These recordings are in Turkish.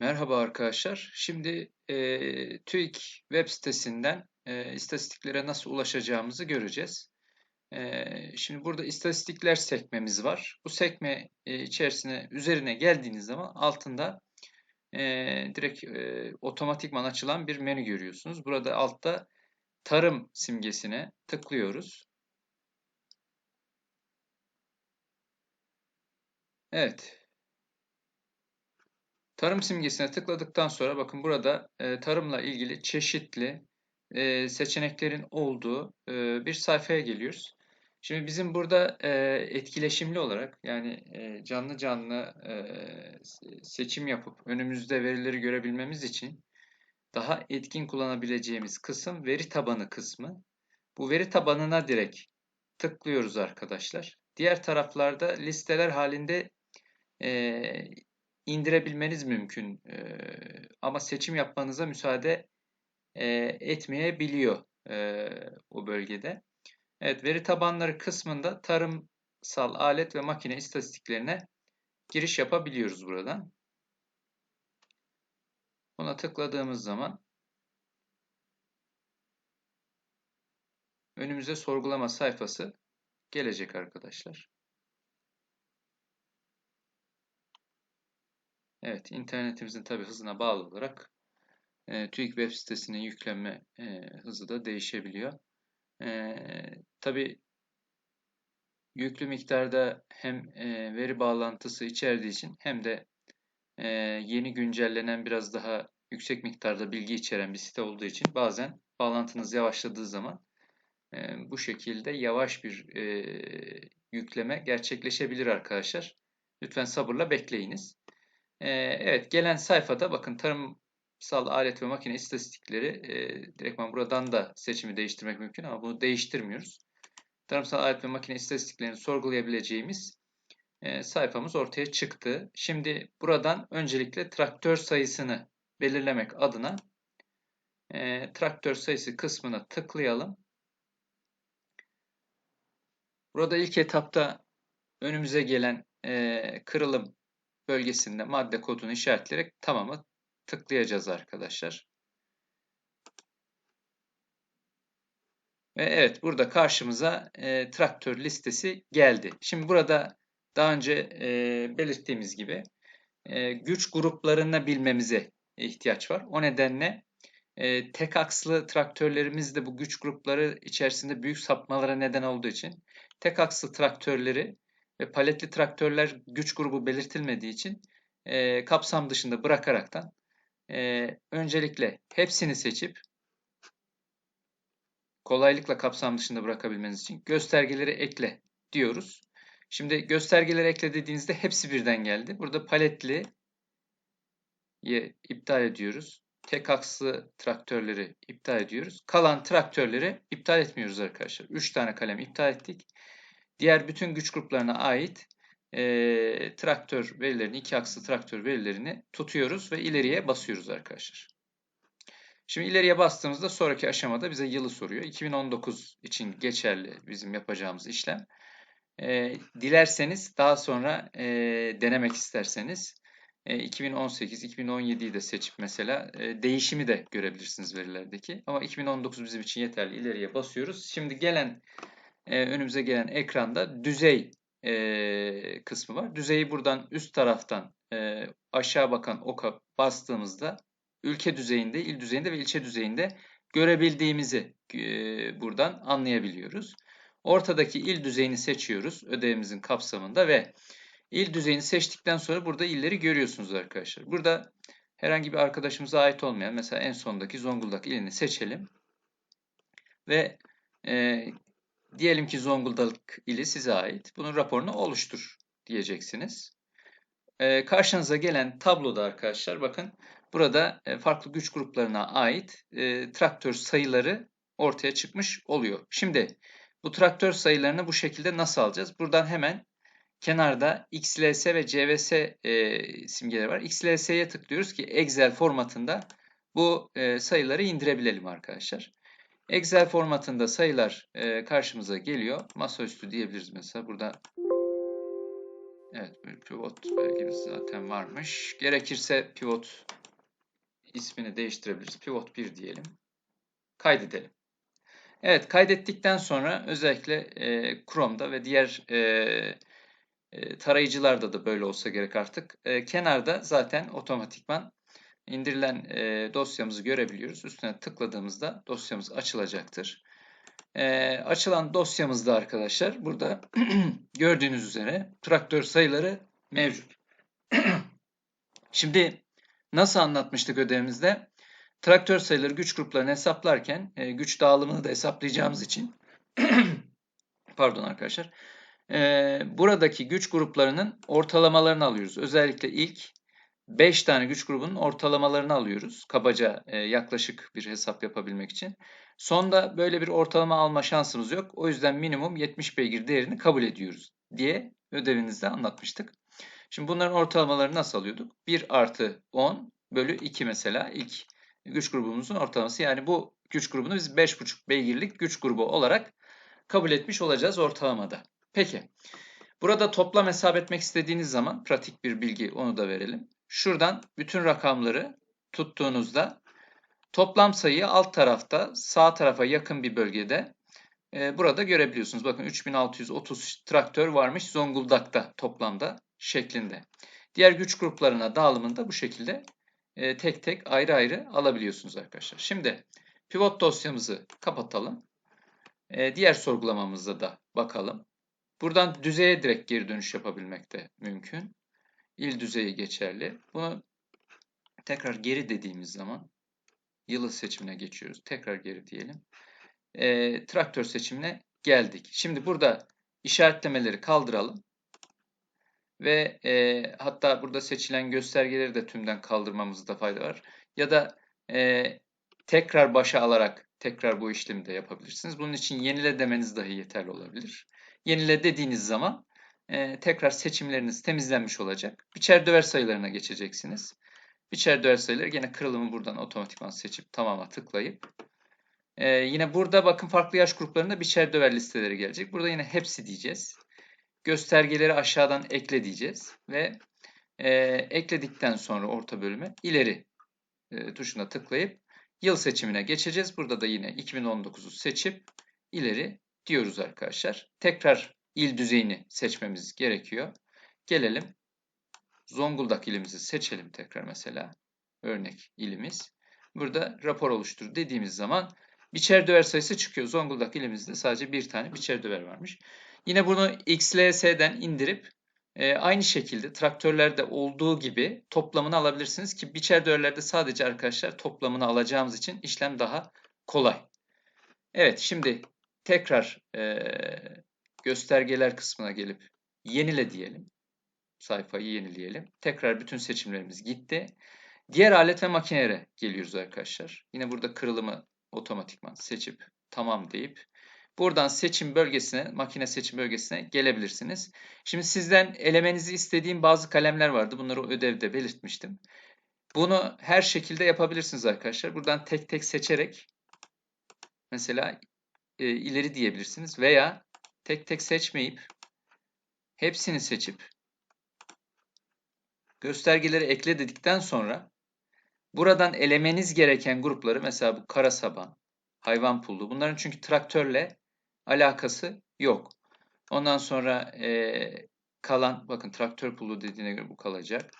Merhaba arkadaşlar. Şimdi e, TÜİK web sitesinden e, istatistiklere nasıl ulaşacağımızı göreceğiz. E, şimdi burada istatistikler sekmemiz var. Bu sekme e, içerisine üzerine geldiğiniz zaman altında e, direkt e, otomatikman açılan bir menü görüyorsunuz. Burada altta tarım simgesine tıklıyoruz. Evet. Tarım simgesine tıkladıktan sonra bakın burada e, tarımla ilgili çeşitli e, seçeneklerin olduğu e, bir sayfaya geliyoruz. Şimdi bizim burada e, etkileşimli olarak yani e, canlı canlı e, seçim yapıp önümüzde verileri görebilmemiz için daha etkin kullanabileceğimiz kısım veri tabanı kısmı. Bu veri tabanına direkt tıklıyoruz arkadaşlar. Diğer taraflarda listeler halinde e, indirebilmeniz mümkün. Ama seçim yapmanıza müsaade e, etmeyebiliyor o bölgede. Evet, veri tabanları kısmında tarımsal alet ve makine istatistiklerine giriş yapabiliyoruz buradan. Buna tıkladığımız zaman önümüze sorgulama sayfası gelecek arkadaşlar. Evet, internetimizin tabi hızına bağlı olarak e, TÜİK web sitesinin yüklenme e, hızı da değişebiliyor. E, tabi yüklü miktarda hem e, veri bağlantısı içerdiği için hem de e, yeni güncellenen biraz daha yüksek miktarda bilgi içeren bir site olduğu için bazen bağlantınız yavaşladığı zaman e, bu şekilde yavaş bir e, yükleme gerçekleşebilir arkadaşlar. Lütfen sabırla bekleyiniz. Ee, evet gelen sayfada bakın tarımsal alet ve makine istatistikleri e, direktman buradan da seçimi değiştirmek mümkün ama bunu değiştirmiyoruz. Tarımsal alet ve makine istatistiklerini sorgulayabileceğimiz e, sayfamız ortaya çıktı. Şimdi buradan öncelikle traktör sayısını belirlemek adına e, traktör sayısı kısmına tıklayalım. Burada ilk etapta önümüze gelen e, kırılım bölgesinde madde kodunu işaretleyerek tamamı tıklayacağız arkadaşlar. Ve evet burada karşımıza e, traktör listesi geldi. Şimdi burada daha önce e, belirttiğimiz gibi e, güç gruplarını bilmemize ihtiyaç var. O nedenle e, tek akslı traktörlerimiz de bu güç grupları içerisinde büyük sapmalara neden olduğu için tek akslı traktörleri ve paletli traktörler güç grubu belirtilmediği için e, kapsam dışında bırakaraktan e, öncelikle hepsini seçip kolaylıkla kapsam dışında bırakabilmeniz için göstergeleri ekle diyoruz. Şimdi göstergeleri ekle dediğinizde hepsi birden geldi. Burada paletli iptal ediyoruz. Tek akslı traktörleri iptal ediyoruz. Kalan traktörleri iptal etmiyoruz arkadaşlar. 3 tane kalem iptal ettik. Diğer bütün güç gruplarına ait e, traktör verilerini, iki akslı traktör verilerini tutuyoruz ve ileriye basıyoruz arkadaşlar. Şimdi ileriye bastığımızda sonraki aşamada bize yılı soruyor. 2019 için geçerli bizim yapacağımız işlem. E, dilerseniz daha sonra e, denemek isterseniz e, 2018, 2017'yi de seçip mesela e, değişimi de görebilirsiniz verilerdeki. Ama 2019 bizim için yeterli. İleriye basıyoruz. Şimdi gelen e, önümüze gelen ekranda düzey e, kısmı var. Düzeyi buradan üst taraftan e, aşağı bakan oka bastığımızda ülke düzeyinde, il düzeyinde ve ilçe düzeyinde görebildiğimizi e, buradan anlayabiliyoruz. Ortadaki il düzeyini seçiyoruz ödevimizin kapsamında ve il düzeyini seçtikten sonra burada illeri görüyorsunuz arkadaşlar. Burada herhangi bir arkadaşımıza ait olmayan mesela en sondaki Zonguldak ilini seçelim. Ve e, Diyelim ki Zonguldak ili size ait. Bunun raporunu oluştur diyeceksiniz. Ee, karşınıza gelen tabloda arkadaşlar bakın burada e, farklı güç gruplarına ait e, traktör sayıları ortaya çıkmış oluyor. Şimdi bu traktör sayılarını bu şekilde nasıl alacağız? Buradan hemen kenarda XLS ve CVS e, simgeleri var. XLS'ye tıklıyoruz ki Excel formatında bu e, sayıları indirebilelim arkadaşlar. Excel formatında sayılar e, karşımıza geliyor. Masaüstü diyebiliriz mesela. Burada Evet bir pivot belgemiz zaten varmış. Gerekirse pivot ismini değiştirebiliriz. Pivot 1 diyelim. Kaydedelim. Evet kaydettikten sonra özellikle e, Chrome'da ve diğer e, e, tarayıcılarda da böyle olsa gerek artık. E, kenarda zaten otomatikman indirilen e, dosyamızı görebiliyoruz. Üstüne tıkladığımızda dosyamız açılacaktır. E, açılan dosyamızda arkadaşlar burada gördüğünüz üzere traktör sayıları mevcut. Şimdi nasıl anlatmıştık ödevimizde? Traktör sayıları güç gruplarını hesaplarken e, güç dağılımını da hesaplayacağımız için pardon arkadaşlar e, buradaki güç gruplarının ortalamalarını alıyoruz. Özellikle ilk 5 tane güç grubunun ortalamalarını alıyoruz. Kabaca e, yaklaşık bir hesap yapabilmek için. Sonda böyle bir ortalama alma şansımız yok. O yüzden minimum 70 beygir değerini kabul ediyoruz diye ödevinizde anlatmıştık. Şimdi bunların ortalamalarını nasıl alıyorduk? 1 artı 10 bölü 2 mesela ilk güç grubumuzun ortalaması. Yani bu güç grubunu biz 5,5 beygirlik güç grubu olarak kabul etmiş olacağız ortalamada. Peki. Burada toplam hesap etmek istediğiniz zaman pratik bir bilgi onu da verelim. Şuradan bütün rakamları tuttuğunuzda toplam sayıyı alt tarafta sağ tarafa yakın bir bölgede e, burada görebiliyorsunuz. Bakın 3630 traktör varmış Zonguldak'ta toplamda şeklinde. Diğer güç gruplarına dağılımında bu şekilde e, tek tek ayrı ayrı alabiliyorsunuz arkadaşlar. Şimdi pivot dosyamızı kapatalım. E, diğer sorgulamamızda da bakalım. Buradan düzeye direkt geri dönüş yapabilmek de mümkün. İl düzeyi geçerli. Bunu tekrar geri dediğimiz zaman yılı seçimine geçiyoruz. Tekrar geri diyelim. E, traktör seçimine geldik. Şimdi burada işaretlemeleri kaldıralım. Ve e, hatta burada seçilen göstergeleri de tümden kaldırmamızda fayda var. Ya da e, tekrar başa alarak tekrar bu işlemi de yapabilirsiniz. Bunun için yenile demeniz dahi yeterli olabilir. Yenile dediğiniz zaman e, tekrar seçimleriniz temizlenmiş olacak. Biçer döver sayılarına geçeceksiniz. Biçer döver sayıları yine kırılımı buradan otomatikman seçip tamama tıklayıp e, yine burada bakın farklı yaş gruplarında biçer döver listeleri gelecek. Burada yine hepsi diyeceğiz. Göstergeleri aşağıdan ekle diyeceğiz ve e, ekledikten sonra orta bölüme ileri e, tuşuna tıklayıp yıl seçimine geçeceğiz. Burada da yine 2019'u seçip ileri diyoruz arkadaşlar. Tekrar il düzeyini seçmemiz gerekiyor. Gelelim Zonguldak ilimizi seçelim tekrar mesela. Örnek ilimiz. Burada rapor oluştur dediğimiz zaman biçer döver sayısı çıkıyor. Zonguldak ilimizde sadece bir tane biçer döver varmış. Yine bunu XLS'den indirip e, aynı şekilde traktörlerde olduğu gibi toplamını alabilirsiniz ki biçer döverlerde sadece arkadaşlar toplamını alacağımız için işlem daha kolay. Evet şimdi tekrar e, göstergeler kısmına gelip yenile diyelim. Sayfayı yenileyelim. Tekrar bütün seçimlerimiz gitti. Diğer alet ve makinelere geliyoruz arkadaşlar. Yine burada kırılımı otomatikman seçip tamam deyip buradan seçim bölgesine, makine seçim bölgesine gelebilirsiniz. Şimdi sizden elemenizi istediğim bazı kalemler vardı. Bunları ödevde belirtmiştim. Bunu her şekilde yapabilirsiniz arkadaşlar. Buradan tek tek seçerek mesela e, ileri diyebilirsiniz veya tek tek seçmeyip hepsini seçip göstergeleri ekle dedikten sonra buradan elemeniz gereken grupları mesela bu kara saban, hayvan pullu bunların çünkü traktörle alakası yok. Ondan sonra e, kalan bakın traktör pullu dediğine göre bu kalacak.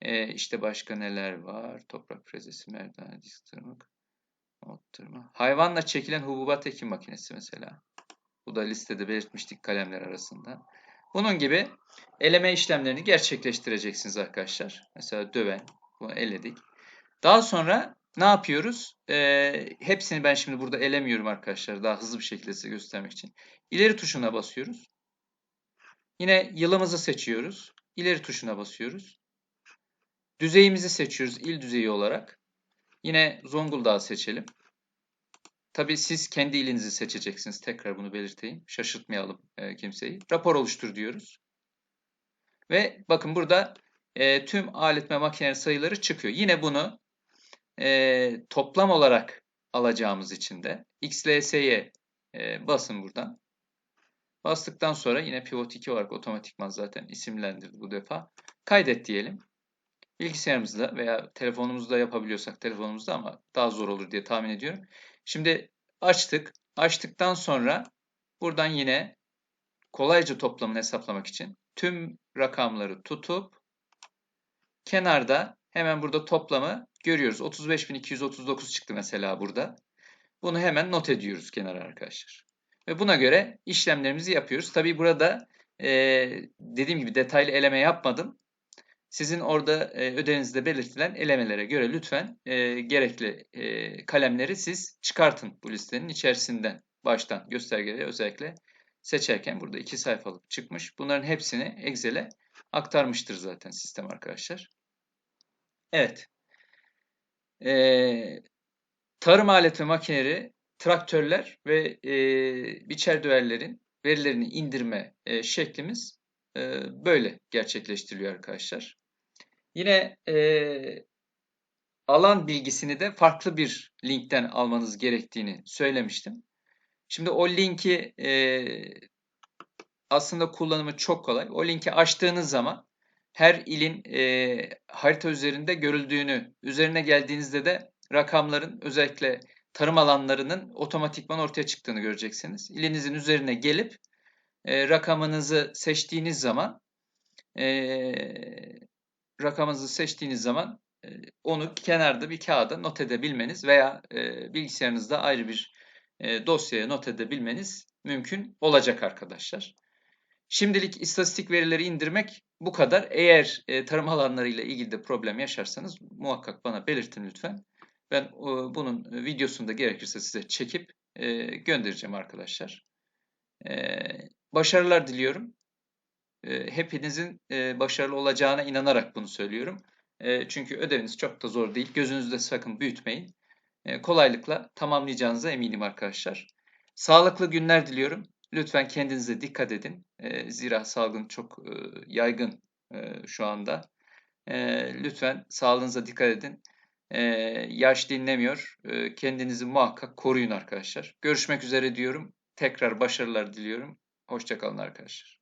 E, işte başka neler var? Toprak frezesi, merdane, disk tırmık, ot tırma. Hayvanla çekilen hububat ekim makinesi mesela. Bu da listede belirtmiştik kalemler arasında. Bunun gibi eleme işlemlerini gerçekleştireceksiniz arkadaşlar. Mesela döven, bunu eledik. Daha sonra ne yapıyoruz? Ee, hepsini ben şimdi burada elemiyorum arkadaşlar. Daha hızlı bir şekilde size göstermek için. İleri tuşuna basıyoruz. Yine yılımızı seçiyoruz. İleri tuşuna basıyoruz. Düzeyimizi seçiyoruz il düzeyi olarak. Yine Zonguldak'ı seçelim. Tabii siz kendi ilinizi seçeceksiniz. Tekrar bunu belirteyim. Şaşırtmayalım e, kimseyi. Rapor oluştur diyoruz. Ve bakın burada e, tüm alet ve makine sayıları çıkıyor. Yine bunu e, toplam olarak alacağımız için de XLS'ye e, basın buradan. Bastıktan sonra yine pivot 2 olarak otomatikman zaten isimlendirdi bu defa. Kaydet diyelim. Bilgisayarımızda veya telefonumuzda yapabiliyorsak telefonumuzda ama daha zor olur diye tahmin ediyorum. Şimdi açtık. Açtıktan sonra buradan yine kolayca toplamını hesaplamak için tüm rakamları tutup kenarda hemen burada toplamı görüyoruz. 35.239 çıktı mesela burada. Bunu hemen not ediyoruz kenara arkadaşlar. Ve buna göre işlemlerimizi yapıyoruz. Tabi burada e, dediğim gibi detaylı eleme yapmadım. Sizin orada e, ödevinizde belirtilen elemelere göre lütfen e, gerekli e, kalemleri siz çıkartın bu listenin içerisinden. Baştan göstergeleri özellikle seçerken burada iki sayfalık çıkmış. Bunların hepsini Excel'e aktarmıştır zaten sistem arkadaşlar. Evet. Ee, tarım alet ve makineleri, traktörler ve e, biçer düellerin verilerini indirme e, şeklimiz e, böyle gerçekleştiriliyor arkadaşlar. Yine e, alan bilgisini de farklı bir linkten almanız gerektiğini söylemiştim. Şimdi o linki e, aslında kullanımı çok kolay. O linki açtığınız zaman her ilin e, harita üzerinde görüldüğünü, üzerine geldiğinizde de rakamların özellikle tarım alanlarının otomatikman ortaya çıktığını göreceksiniz. İlinizin üzerine gelip e, rakamınızı seçtiğiniz zaman e, rakamınızı seçtiğiniz zaman e, onu kenarda bir kağıda not edebilmeniz veya e, bilgisayarınızda ayrı bir e, dosyaya not edebilmeniz mümkün olacak arkadaşlar. Şimdilik istatistik verileri indirmek bu kadar. Eğer tarım alanlarıyla ilgili de problem yaşarsanız muhakkak bana belirtin lütfen. Ben bunun videosunu da gerekirse size çekip göndereceğim arkadaşlar. Başarılar diliyorum. E, hepinizin e, başarılı olacağına inanarak bunu söylüyorum. E, çünkü ödeviniz çok da zor değil. Gözünüzde sakın büyütmeyin. E, kolaylıkla tamamlayacağınıza eminim arkadaşlar. Sağlıklı günler diliyorum. Lütfen kendinize dikkat edin. Zira salgın çok e, yaygın e, şu anda. Lütfen sağlığınıza dikkat edin. Yaş dinlemiyor. Kendinizi muhakkak koruyun arkadaşlar. Görüşmek üzere diyorum. Tekrar başarılar diliyorum. Hoşçakalın arkadaşlar.